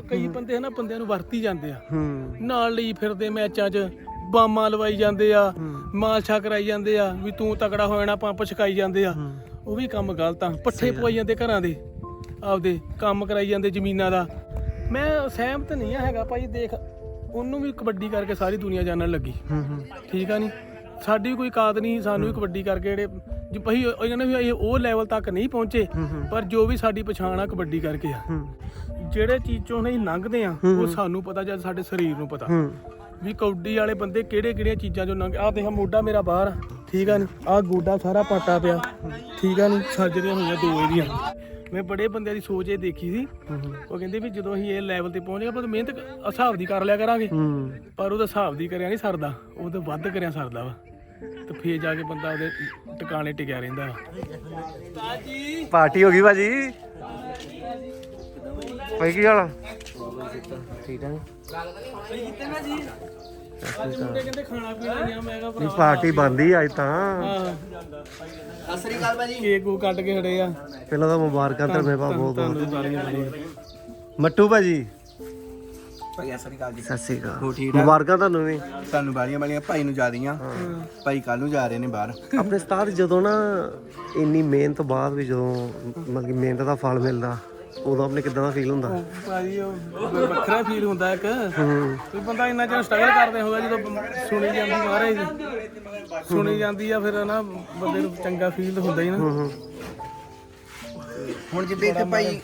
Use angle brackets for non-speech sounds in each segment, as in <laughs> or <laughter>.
ਕਈ ਬੰਦੇ ਨਾ ਬੰਦਿਆਂ ਨੂੰ ਵਰਤੀ ਜਾਂਦੇ ਆ। ਹੂੰ। ਨਾਲ ਲਈ ਫਿਰਦੇ ਮੈਚਾਂ 'ਚ ਬਾਮਾਂ ਲਵਾਈ ਜਾਂਦੇ ਆ। ਮਾਲਸ਼ਾ ਕਰਾਈ ਜਾਂਦੇ ਆ ਵੀ ਤੂੰ ਤਕੜਾ ਹੋ ਜਾਣਾ ਪੰਪ ਛਕਾਈ ਜਾਂਦੇ ਆ। ਉਹ ਵੀ ਕੰਮ ਗਲਤ ਆ। ਪੱਠੇ ਪਵਾਈ ਜਾਂਦੇ ਘਰਾਂ ਦੇ ਆਪਦੇ ਕੰਮ ਕਰਾਈ ਜਾਂਦੇ ਜ਼ਮੀਨਾਂ ਦਾ। ਮੈਂ ਸਹਿਮਤ ਨਹੀਂ ਆ ਹੈਗਾ ਭਾਈ ਦੇਖ ਉਹਨੂੰ ਵੀ ਕਬੱਡੀ ਕਰਕੇ ਸਾਰੀ ਦੁਨੀਆ ਜਾਣਨ ਲੱਗੀ। ਠੀਕ ਆ ਨਹੀਂ ਸਾਡੀ ਵੀ ਕੋਈ ਕਾਦ ਨਹੀਂ ਸਾਨੂੰ ਵੀ ਕਬੱਡੀ ਕਰਕੇ ਜਿਹੜੇ ਜੀ ਭਾਈ ਉਹ ਕਹਿੰਦੇ ਵੀ ਅਸੀਂ ਉਹ ਲੈਵਲ ਤੱਕ ਨਹੀਂ ਪਹੁੰਚੇ। ਪਰ ਜੋ ਵੀ ਸਾਡੀ ਪਛਾਣ ਆ ਕਬੱਡੀ ਕਰਕੇ ਆ। ਜਿਹੜੇ ਚੀਜ਼ ਚੋਂ ਨਹੀਂ ਲੰਘਦੇ ਆ ਉਹ ਸਾਨੂੰ ਪਤਾ ਜਦ ਸਾਡੇ ਸਰੀਰ ਨੂੰ ਪਤਾ। ਵੀ ਕਬੱਡੀ ਵਾਲੇ ਬੰਦੇ ਕਿਹੜੇ ਕਿਹੜੀਆਂ ਚੀਜ਼ਾਂ ਚੋਂ ਲੰਘ ਆ ਦੇਖ ਮੋਢਾ ਮੇਰਾ ਬਾਹਰ ਆ, ਠੀਕ ਆ ਨੀ? ਆ ਗੋਡਾ ਸਾਰਾ ਪਾਟਾ ਪਿਆ ਠੀਕ ਆ ਨੀ? ਸਰਜਰੀਆਂ ਹੋਈਆਂ ਦੋ ਇਹਦੀਆਂ। ਮੈਂ ਬੜੇ ਬੰਦਿਆਂ ਦੀ ਸੋਚ ਇਹ ਦੇਖੀ ਸੀ। ਉਹ ਕਹਿੰਦੇ ਵੀ ਜਦੋਂ ਅਸੀਂ ਇਹ ਲੈਵਲ ਤੇ ਪਹੁੰਚ ਗਏ ਆਪਾਂ ਤਾਂ ਮਿਹਨਤ ਕ- ਹਿਸਾਬ ਦੀ ਕਰ ਲਿਆ ਕਰਾਂਗੇ। ਹੂੰ। ਪਰ ਉਹਦਾ ਹਿਸਾਬ ਦੀ ਕਰਿਆ ਨਹੀਂ ਸਰਦਾ ਉਹ ਤਾਂ ਵੱਧ ਕਰਿਆ ਸਰਦਾ ਵਾ। ਤੇ ਫੇਰ ਜਾ ਕੇ ਬੰਦਾ ਉਹਦੇ ਟਿਕਾਣੇ ਟਿਕਿਆ ਰਹਿੰਦਾ ਪਾਰਟੀ ਹੋ ਗਈ ਭਾਜੀ ਭਾਈ ਕੀ ਹਾਲ ਆ ਠੀਕ ਮੁੰਡੇ ਕਹਿੰਦੇ ਖਾਣਾ ਪੀਣਾ ਨਹੀਂ ਆ ਮੈਂ ਕਿਹਾ ਨਹੀਂ ਪਾਰਟੀ ਬੰਦੀ ਅੱਜ ਤਾਂ ਹਾਂ ਸਤਿ ਸ੍ਰੀ ਅਕਾਲ ਭਾਜੀ ਕੇਕ ਉਹ ਕੱਟ ਕੇ ਖੜੇ ਆ ਪਹਿਲਾਂ ਤਾਂ ਮੁਬਾਰਕਾਂ ਧਰਮੇ ਪਾ ਬਹੁਤ ਬਹੁਤ ਤੁਹਾਨੂੰ ਸਾਰੀਆਂ ਬੜੀਆਂ ਮੱਟੂ ਭਾਜੀ ਭਾਈ ਸਤਿ ਸ੍ਰੀ ਅਕਾਲ ਜੀ। ਸਤਿ ਸ੍ਰੀ ਅਕਾਲ। ਹੋ ਠੀਕ ਠਾਕ? ਮੁਬਾਰਕਾਂ ਤੁਹਾਨੂੰ ਵੀ। ਤੁਹਾਨੂੰ ਬਾਲੀਆਂ ਬਾਲੀਆਂ ਭਾਈ ਨੂੰ ਜਿਆਦੀਆਂ ਭਾਈ ਕੱਲ ਨੂੰ ਜਾ ਰਹੇ ਨੇ ਬਾਹਰ। ਆਪਣੇ ਉਸਤਾਦ ਜਦੋਂ ਨਾ ਇੰਨੀ ਮਿਹਨਤ ਬਾਅਦ ਵੀ ਜਦੋਂ ਮਤਲਬ ਕਿ ਮਿਹਨਤ ਦਾ ਫਲ ਮਿਲਦਾ ਉਦੋਂ ਆਪਣੇ ਕਿਦਾਂ ਦਾ ਫੀਲ ਹੁੰਦਾ? ਭਾਜੀ ਉਹ ਵੱਖਰਾ ਫੀਲ ਹੁੰਦਾ ਇੱਕ। ਕੋਈ ਬੰਦਾ ਇੰਨਾ ਚਿਰ ਸਟਰਗਲ ਕਰਦੇ ਹੋਗਾ ਜਦੋਂ ਸੁਣੀ ਜਾਂਦੀ ਦੀ ਸੁਣੀ ਜਾਂਦੀ ਆ ਫਿਰ ਨਾ ਬੰਦੇ ਨੂੰ ਚੰਗਾ ਫੀਲ ਹੁੰਦਾ ਹੀ ਨਾ। ਹੁਣ ਜਿੱਦੇ ਇੱਥੇ ਭਾਈ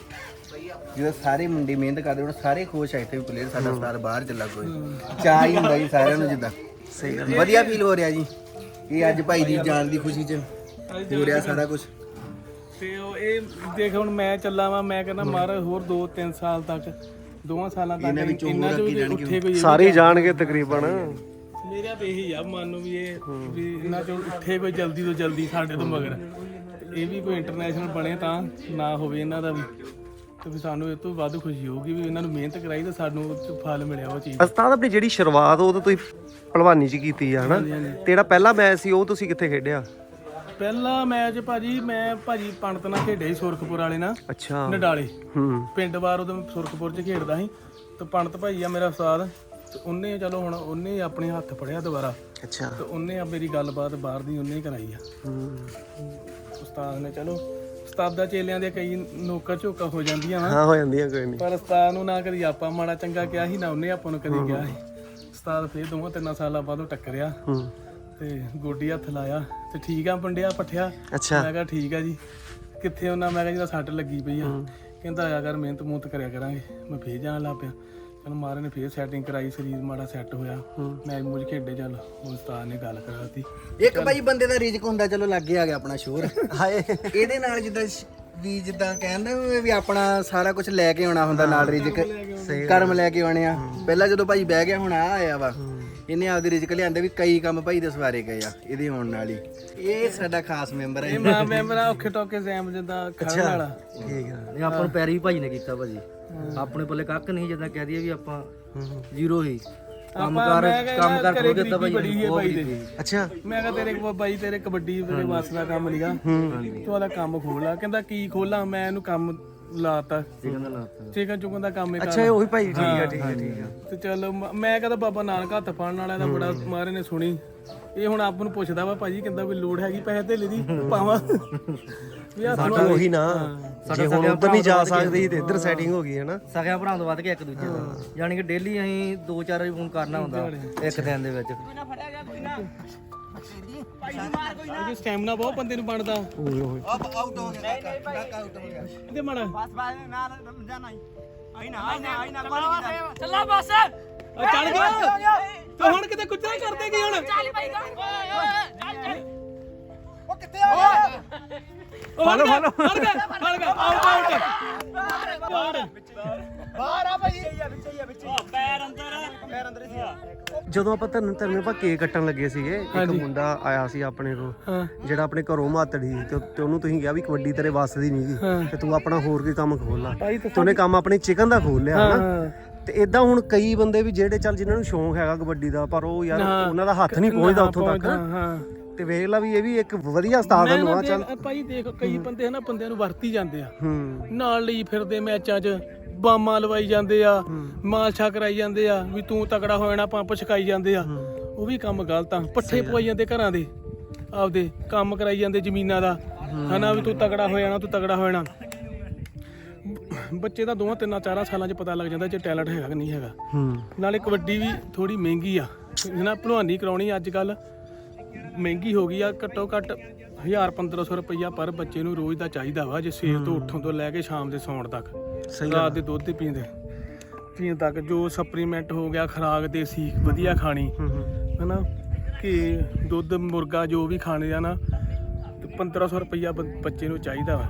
ਜਦੋਂ ਸਾਰੇ ਮੁੰਡੇ ਮਿਹਨਤ ਕਰਦੇ ਹੁਣ ਸਾਰੇ ਖੁਸ਼ ਆ ਇੱਥੇ ਵੀ ਪਲੇਅਰ ਸਾਡਾ ਸਟਾਰ ਬਾਹਰ ਚੱਲਾ ਕੋਈ। ਚਾਹ ਹੀ ਹੁੰਦਾ ਜੀ ਸਾਰਿਆਂ ਨੂੰ ਜਿੱਦਾਂ। ਸਹੀ ਗੱਲ। ਵਧੀਆ ਫੀਲ ਹੋ ਰਿਹਾ ਜੀ। ਇਹ ਅੱਜ ਭਾਈ ਦੀ ਜਾਨ ਦੀ ਖੁਸ਼ੀ 'ਚ ਹੋ ਰਿਹਾ ਸਾਰਾ ਕੁਝ ਤੇ ਉਹ ਇਹ ਦੇਖ ਹੁਣ ਮੈਂ ਚੱਲਾ ਵਾਂ ਮੈਂ ਕਹਿੰਦਾ ਮਾਰ ਹੋਰ 2-3 ਸਾਲ ਤੱਕ ਦੋਵਾਂ ਸਾਲਾਂ ਤੱਕ ਇਹਨਾਂ ਵਿੱਚੋਂ ਇੰਨਾ ਹੋਰ ਜਾਣਗੇ। ਕੋਈ ਸਾਰੇ ਹੀ ਜਾਣਗੇ ਤਕਰੀਬਨ। ਮੇਰਾ ਤੇ ਇਹੀ ਆ ਮਨ ਨੂੰ ਵੀ ਇਹ ਵੀ ਇਹਨਾਂ ਚੋਂ ਉੱਠੇ ਕੋਈ ਜਲਦੀ ਤੋਂ ਜਲਦੀ ਸਾਡੇ ਤੋਂ ਮਗਰ। ਇਹ ਵੀ ਕੋਈ ਇੰਟਰਨੈਸ਼ਨਲ ਬਣੇ ਤਾਂ ਨਾ ਹੋਵੇ ਇਹਨਾਂ ਦਾ ਵੀ। ਤੇ ਵੀ ਸਾਨੂੰ ਇਹ ਤੋਂ ਵੱਧ ਖੁਸ਼ੀ ਹੋਊਗੀ ਵੀ ਇਹਨਾਂ ਨੂੰ ਮਿਹਨਤ ਕਰਾਈ ਤੇ ਸਾਨੂੰ ਉਹ 'ਚ ਫਲ ਮਿਲਿਆ ਉਹ ਚੀਜ਼। ਉਸਤਾਦ ਆਪਣੀ ਜਿਹੜੀ ਸ਼ੁਰੂਆਤ ਉਹ ਤਾਂ ਤੁਸੀਂ ਪਹਿਲਵਾਨੀ ਚ ਕੀਤੀ ਆ ਹਨਾ? ਤੇ ਜਿਹੜਾ ਪਹਿਲਾ ਮੈਚ ਸੀ ਉਹ ਤੁਸੀਂ ਕਿੱਥੇ ਖੇਡਿਆ? ਪਹਿਲਾ ਮੈਚ ਭਾਜੀ ਮੈਂ ਭਾਜੀ ਪੰਡਤ ਨਾਲ ਖੇਡਿਆ ਸੀ ਸੁਰਖਪੁਰ ਵਾਲੇ ਨਾਲ ਅੱਛਾ। ਨਡਾਲੇ। ਹੂੰ। ਪਿੰਡ ਬਾਰ ਉਦੋਂ ਮੈਂ ਸੁਰਖਪੁਰ 'ਚ ਖੇਡਦਾ ਸੀ। ਤੇ ਪੰਡਤ ਭਾਈ ਆ ਮੇਰਾ ਉਸਤਾਦ ਤੇ ਉਹਨੇ ਚਲੋ ਹੁਣ ਉਹਨੇ ਆਪਣੇ ਹੱਥ ਫੜਿਆ ਦੁਬਾਰਾ। ਅੱਛਾ। ਤੇ ਉਹਨੇ ਆ ਮੇਰੀ ਗੱਲਬਾਤ ਬਾਹਰ ਦੀ ਉਹਨੇ ਹੀ ਕਰਾਈ ਆ। ਹੂੰ। ਉਸਤਾਦ ਨੇ ਚਲੋ ਉਸਤਾਦਾ ਚੇਲਿਆਂ ਦੇ ਕਈ ਨੋਕਾ ਝੋਕਾ ਹੋ ਜਾਂਦੀਆਂ ਵਾ। ਹਾਂ ਹੋ ਜਾਂਦੀਆਂ ਕੋਈ ਨਹੀਂ। ਪਰ ਉਸਤਾਦ ਨੂੰ ਨਾ ਕਦੀ ਆਪਾਂ ਮਾੜਾ ਚੰਗਾ ਕਿਹਾ ਸੀ ਨਾ ਉਹਨੇ ਆਪਾਂ ਨੂੰ ਕਦੀ ਕਿਹਾ ਸੀ। ਉਸਤਾਦ ਫੇਰ ਦੋਵਾਂ ਤਿੰਨਾਂ ਸਾਲਾਂ ਬਾਅਦ ਉਹ ਟੱਕਰਿਆ ਹੂੰ। ਤੇ ਗੋਡੀ ਹੱਥ ਲਾਇਆ ਤੇ ਠੀਕ ਆ ਪੰਡਿਆ ਪੱਠਿਆ? ਅੱਛਾ। ਮੈਂ ਕਿਹਾ ਠੀਕ ਆ ਜੀ। ਕਿੱਥੇ ਉਹਨਾਂ ਮੈਂ ਕਿਹਾ ਜਿਹਦਾ ਸੱਟ ਲੱਗੀ ਪਈ ਆ। ਕਹਿੰਦਾ ਆਇਆ ਕਰ ਮਿਹਨਤ ਮੂਹਨਤ ਕਰਿਆ ਕਰਾਂਗੇ। ਮੈਂ ਫੇਰ ਜਾਣ ਲੱਗ ਪਿਆ। ਚਲ ਮਾਰੇ ਨੇ ਫੇਰ ਸੈਟਿੰਗ ਕਰਾਈ ਸਰੀਰ ਮਾੜਾ ਸੈੱਟ ਹੋਇਆ। ਮੈਚ ਮੂਝ ਖੇਡੇ ਚੱਲ ਉਸਤਾਦ ਨੇ ਗੱਲ ਕਰਾਤੀ। ਇੱਕ ਭਾਈ ਬੰਦੇ ਦਾ ਰਿਜਕ ਹੁੰਦਾ ਚਲੋ ਲੱਗੇ ਆ ਗਿਆ ਆਪਣਾ ਸ਼ੋਰ। <laughs> ਹਾਏ। ਇਹਦੇ ਨਾਲ ਜਿੱਦਾਂ ਸ਼- ਵੀ ਜਿੱਦਾਂ ਕਹਿੰਦੇ ਵੀ ਆਪਣਾ ਸਾਰਾ ਕੁਝ ਲੈ ਕੇ ਆਉਣਾ ਹੁੰਦਾ ਨਾਲ ਰਿਜਕ ਕਰਮ ਲੈ ਕੇ ਆਉਣੇ ਆ। ਪਹਿਲਾਂ ਜਦੋਂ ਭਾਈ ਬਹਿ ਗਿਆ ਹੁਣ ਆ ਆਇਆ ਵਾ। ਇਹਨੇ ਆਪਦੇ ਰਿਜਕ ਲਿਆਂਦੇ ਵੀ ਕਈ ਕੰਮ ਭਾਈ ਦੇ ਸਵਾਰੇ ਗਏ ਆ ਇਹਦੇ ਆਉਣ ਨਾਲ ਹੀ। ਇਹ ਸਾਡਾ ਖਾਸ ਮੈਂਬਰ ਇਹ ਹੈ ਮਾਂ ਮੈਂਬਰ ਆ ਔਖੇ ਟੋਕੇ ਜ਼ੈਮ ਜਿੱਦਾਂ ਖੜਨ ਵਾਲਾ। ਠੀਕ ਆ। ਇਹ ਆਪਾਂ ਨੂੰ ਪੈਰੀ ਭਾਈ ਨੇ ਕੀਤਾ ਭਾਜੀ। ਆਪਣੇ ਪੱਲੇ ਕੱਖ ਨਹੀਂ ਜਿੱਦਾਂ ਕਹਿ ਦਈਏ ਵੀ ਆਪਾਂ ਜ਼ੀਰੋ ਹੀ ਕੰਮ ਕਰ ਕੰਮ ਕਰ ਖੋ ਦਿੱਤਾ ਭਾਈ ਬੜੀ ਹੈ ਬਹੁਤ ਭਾਈ ਦੇ। ਕੀਤੀ। ਅੱਛਾ। ਮੈਂ ਕਿਹਾ ਤੇਰੇ ਕੋਲ ਬਾਈ ਤੇਰੇ ਕਬੱਡੀ ਤੇਰੇ ਵਾਸ ਦਾ ਕੰਮ ਨਹੀਂਗਾ ਤੂੰ ਆਦਾ ਕੰਮ ਖੋਲ ਲਾ। ਕਹਿੰਦਾ ਕੀ ਖੋਲਾਂ? ਮੈਂ ਇਹਨੂੰ ਕੰਮ ਲਾਤਾ। ਚਿਕਨ ਦਾ ਲਾਤਾ। ਚਿਕਨ ਚੁਕਨ ਦਾ ਕੰਮ ਹੀ ਅੱਛਾ ਇਹ ਉਹੀ ਭਾਈ ਠੀਕ ਆ ਠੀਕ ਆ ਠੀਕ ਆ ਤੇ ਚੱਲ ਮ- ਮੈਂ ਕਹਿੰਦਾ ਬਾਬਾ ਨਾਨਕ ਹੱਥ ਫੜਨ ਵਾਲਾ ਦਾ ਬੜਾ ਮਾਰੇ ਨੇ ਸੁਣੀ। ਇਹ ਹੁਣ ਆਪ ਨੂੰ ਪੁੱਛਦਾ ਵਾ ਭਾਜੀ ਕਹਿੰਦਾ ਕੋਈ ਲੋੜ ਹੈਗੀ ਪੈਸੇ ਧੇਲੇ ਦੀ? ਪਾਵਾਂ ਵੀ ਹੱਥ ਉਹੀ ਨਾ। ਜੇ ਹੁਣ ਉਧਰ ਨਹੀਂ ਜਾ ਸਕਦੀ ਤੇ ਇੱਧਰ ਸੈਟਿੰਗ ਹੋ ਗਈ ਹੈ ਨਾ। ਸਗਿਆਂ ਭਰਾਵਾਂ ਤੋਂ ਵੱਧ ਕੇ ਇੱਕ ਦੂਜੇ ਦਾ ਯਾਨੀ ਕਿ ਡੇਲੀ ਅਸੀਂ ਦੋ ਚਾਰ ਵਾਰੀ ਫੋਨ ਕਰਨਾ ਹੁੰਦਾ ਇੱਕ ਦਿਨ। ਦੇ ਵਿੱਚ। ਇਹ ਸਟੈਮਿਨਾ ਬਹੁਤ ਬੰਦੇ ਨੂੰ ਬਣਦਾ। ਓਏ ਓਏ ਆਊਟ ਹੋ ਗਿਆ ਕਾਕਾ ਆਊਟ ਹੋ ਗਿਆ। ਇਹਦੇ ਮਾੜਾ? ਚੱਲਾ ਬਸ ਆ ਚੜ ਗਿਆ। ਤੇ ਹੁਣ ਕਿਤੇ ਕੁੱਤਾ ਹੀ ਕਰਦੇ ਕੀ ਹੁਣ? ਚੱਲ ਭਾਈ ਚੱਲ ਉਹ ਕਿੱਥੇ ਆ ਗਿਆ? ਫੜ ਫੜ। ਫੜ ਗਿਆ ਫੜ ਗਿਆ। ਆਊਟ ਆਊਟ ਬਾਹਰ ਆ ਭਾਈ। ਵਿੱਚ ਹੀ ਆ ਵਿੱਚ ਹੀ ਪੈਰ ਅੰਦਰ। ਪੈਰ ਅੰਦਰ ਸੀ। ਜਦੋਂ ਆਪਾਂ ਧਰਨ ਧਰਮੇ ਆਪਾਂ ਕੇਕ ਕੱਟਣ ਲੱਗੇ ਸੀਗੇ ਇੱਕ ਮੁੰਡਾ ਆਇਆ ਸੀ ਆਪਣੇ ਕੋਲ ਹਾਂ। ਜਿਹੜਾ ਆਪਣੇ ਘਰੋਂ ਮਾਤੜੀ ਤੇ ਤੇ ਉਹਨੂੰ ਤੁਸੀਂ ਕਿਹਾ ਵੀ ਕਬੱਡੀ ਤੇਰੇ ਵੱਸ ਦੀ ਨਹੀਂਗੀ ਹਾਂ। ਤੇ ਤੂੰ ਆਪਣਾ ਹੋਰ ਕੋਈ ਕੰਮ ਖੋਲ ਲਾ। ਭਾਈ ਤੇ ਉਹਨੇ ਕੰਮ ਆਪਣੇ ਚਿਕਨ ਦਾ ਖੋਲ ਲਿਆ ਹਨਾ? ਹਾਂ। ਤੇ ਇਦਾਂ ਹੁਣ ਕਈ ਬੰਦੇ ਵੀ ਜਿਹੜੇ ਚੱਲ ਜਿਨ੍ਹਾਂ ਨੂੰ ਸ਼ੌਂਕ ਹੈਗਾ ਕਬੱਡੀ ਦਾ ਪਰ ਉਹ ਯਾਰ। ਉਹਨਾਂ ਦਾ ਹੱਥ ਨਹੀਂ ਪਹੁੰਚਦਾ ਉੱਥੋਂ ਤੱਕ ਹਾਂ ਹਾਂ। ਤੇ ਵੇਖ ਲਾ ਵੀ ਇਹ ਵੀ ਇੱਕ ਵਧੀਆ ਉਸਤਾਦ ਮੈਂ ਨੂੰ ਨਾ ਆ ਚੱਲ। ਦੇਖ- ਭਾਈ ਦੇਖ ਕਈ ਬੰਦੇ ਨਾ ਬੰਦਿਆਂ ਨੂੰ ਵਰਤੀ ਜਾਂਦੇ ਆ। ਹੂੰ। ਨਾਲ ਲਈ ਫਿਰਦੇ ਮੈਚਾਂ 'ਚ ਬਾਮਾਂ ਲਵਾਈ ਜਾਂਦੇ ਆ ਮਾਲਸ਼ਾ ਕਰਾਈ ਜਾਂਦੇ ਆ ਵੀ ਤੂੰ ਤਕੜਾ ਹੋ ਜਾਣਾ ਪੰਪ ਛਕਾਈ ਜਾਂਦੇ ਆ। ਉਹ ਵੀ ਕੰਮ ਗਲਤ ਆ। ਪੱਠੇ ਪਵਾਈ ਜਾਂਦੇ ਘਰਾਂ ਦੇ ਆਪਦੇ ਕੰਮ ਕਰਾਈ ਜਾਂਦੇ ਜ਼ਮੀਨਾਂ ਦਾ। ਹਨਾ ਵੀ ਤੂੰ ਤਕੜਾ ਹੋ ਜਾਣਾ ਤੂੰ ਤਕੜਾ ਹੋ ਜਾਣਾ। ਬੱਚੇ ਦਾ ਦੋਵਾਂ ਤਿੰਨਾਂ ਚਾਰਾਂ ਸਾਲਾਂ 'ਚ ਪਤਾ ਲੱਗ ਜਾਂਦਾ ਜੇ ਟੈਲੈਂਟ ਹੈਗਾ ਕਿ ਨਹੀਂ ਹੈਗਾ। ਨਾਲੇ ਕਬੱਡੀ ਵੀ ਥੋੜੀ ਮਹਿੰਗੀ ਆ। ਨਾ ਭਲਵਾਨੀ ਕਰਾਉਣੀ ਅੱਜ ਕੱਲ ਮਹਿੰਗੀ ਹੋ ਗਈ ਆ ਘੱਟੋ ਘੱਟ 1000 1500 ਰੁਪਈਆ ਪਰ ਬੱਚੇ ਨੂੰ ਰੋਜ਼ ਦਾ ਚਾਹੀਦਾ ਵਾ ਜੇ ਸਵੇਰ ਤੋਂ ਉੱਠਣ ਤੋਂ ਲੈ ਕੇ ਸ਼ਾਮ ਦੇ ਸੌਣ ਤੱਕ। ਸਹੀ ਰਾਤ ਦੇ ਦੁੱਧ ਪੀਂਦੇ। ਪੀਣ ਤੱਕ ਜੋ ਸਪਲੀਮੈਂਟ ਹੋ ਗਿਆ ਖੁਰਾਕ ਦੇਸੀ ਵਧੀਆ ਖਾਣੀ। ਹਨਾ? ਕਿ ਦੁੱਧ ਮੁਰਗਾ ਜੋ ਵੀ ਖਾਣੇ ਆ ਨਾ ਤੇ 1500 ਰੁਪਈਆ ਬੱਚੇ ਨੂੰ ਚਾਹੀਦਾ ਵਾ।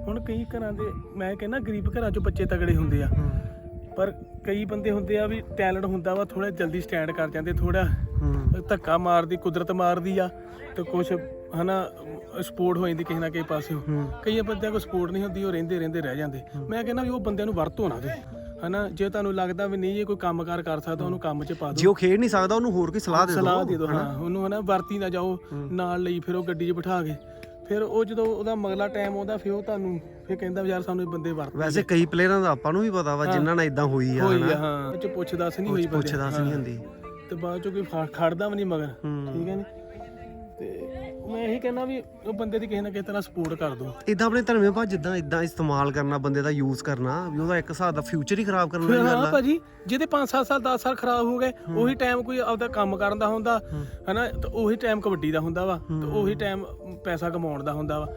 ਹੁਣ ਕਈ ਘਰਾਂ ਦੇ ਮੈਂ ਕਹਿੰਦਾ ਗਰੀਬ ਘਰਾਂ 'ਚੋਂ ਬੱਚੇ ਤਗੜੇ ਹੁੰਦੇ ਆ। ਪਰ ਕਈ ਬੰਦੇ ਹੁੰਦੇ ਆ ਵੀ ਟੈਲੈਂਟ ਹੁੰਦਾ ਵਾ ਥੋੜਾ ਜਲਦੀ ਸਟੈਂਡ ਕਰ ਜਾਂਦੇ ਥੋੜਾ ਧੱਕਾ ਮਾਰਦੀ ਕੁਦਰਤ ਮਾਰਦੀ ਆ ਤੇ ਕੁਝ ਹਨਾ ਸਪੋਰਟ ਹੋ ਜਾਂਦੀ ਕਿਸੇ ਨਾ ਕਿਸੇ ਪਾਸਿਓਂ ਕਈ ਬੰਦਿਆਂ ਕੋਲ ਸਪੋਰਟ ਨਹੀਂ ਹੁੰਦੀ ਉਹ ਰਹਿੰਦੇ ਰਹਿੰਦੇ ਰਹਿ ਜਾਂਦੇ। ਮੈਂ ਕਹਿੰਦਾ ਵੀ ਉਹ ਬੰਦਿਆਂ ਨੂੰ ਵਰਤੋ ਨਾ ਦੇ। ਹਨਾ ਜੇ ਤੁਹਾਨੂੰ ਲੱਗਦਾ ਵੀ ਨਹੀਂ ਇਹ ਕੋਈ ਕੰਮਕਾਰ ਕਰ ਸਕਦਾ ਉਹਨੂੰ ਕੰਮ 'ਚ ਪਾ ਜੇ ਦਿਓ ਉਹ ਖੇਡ ਨਹੀਂ ਸਕਦਾ ਉਹਨੂੰ ਹੋਰ ਕੋਈ ਸਲਾਹ ਦੇ ਦਿਓ। ਸਲਾਹ ਦੇ ਦਿਓ ਹਾਂ। ਉਹਨੂੰ ਹਨਾ ਵਰਤੀ ਨਾ ਜਾਓ ਨਾਲ ਲਈ ਫਿਰ ਉਹ ਗੱਡੀ 'ਚ ਬਿਠਾ ਕੇ। ਫਿਰ ਉਹ ਜਦੋਂ ਉਹਦਾ ਮਗਲਾ ਟਾਈਮ ਆਉਂਦਾ ਫਿਰ ਉਹ ਤੁਹਾਨੂੰ ਫਿਰ ਕਹਿੰਦਾ ਵੀ ਯਾਰ ਸਾਨੂੰ ਇਹ ਬੰਦੇ ਵਰਤ ਵੈਸੇ ਕਈ ਪਲੇਅਰਾਂ ਦਾ ਆਪਾਂ ਨੂੰ ਵੀ ਪਤਾ ਵਾ ਜਿਨ੍ਹਾਂ ਨਾਲ ਇਦਾਂ ਹੋਈ ਆ ਹਨਾ। ਹਾਂ। ਇਹ 'ਚ ਪੁੱਛ ਦੱਸ ਨਹੀਂ ਹੋਈ ਬੰਦੇ। ਪੁੱਛਦਾ ਸੀ ਨਹੀਂ ਹੁੰਦੀ। ਤੇ ਬਾਅਦ ਚੋਂ ਕੋਈ ਖੜਦਾ ਵੀ ਨਹੀਂ ਮਗਰ। ਠੀਕ ਹੈ ਨੀ? ਤੇ ਮੈਂ ਇਹੀ ਕਹਿੰਦਾ ਵੀ ਉਹ ਬੰਦੇ ਦੀ ਕਿਸੇ ਨਾ ਕਿਸੇ ਤਰ੍ਹਾਂ ਸਪੋਰਟ ਕਰ ਦੋ। ਇਦਾਂ ਆਪਣੇ ਧਰਮੇ ਭਾ ਜਿੱਦਾਂ ਇਦਾਂ ਇਸਤੇਮਾਲ ਕਰਨਾ ਬੰਦੇ ਦਾ ਯੂਜ਼ ਕਰਨਾ ਵੀ ਉਹਦਾ ਇੱਕ ਹਿਸਾਬ ਦਾ ਫਿਊਚਰ ਹੀ ਖਰਾਬ ਕਰਨ ਵਾਲੀ ਗੱਲ ਹਾਂ ਆ ਭਾਜੀ ਜਿਹਦੇ 5-7 ਸਾਲ 10 ਸਾਲ ਖਰਾਬ ਹੋ ਗਏ ਉਹੀ ਟਾਈਮ ਕੋਈ ਆਪਦਾ ਕੰਮ ਕਰਨ ਦਾ ਹੁੰਦਾ ਹਨਾ ਤੇ ਉਹੀ ਟਾਈਮ ਕਬੱਡੀ ਦਾ ਹੁੰਦਾ ਵਾ ਤੇ ਉਹੀ ਟਾਈਮ ਪੈਸਾ ਕਮਾਉਣ ਦਾ ਹੁੰਦਾ ਵਾ।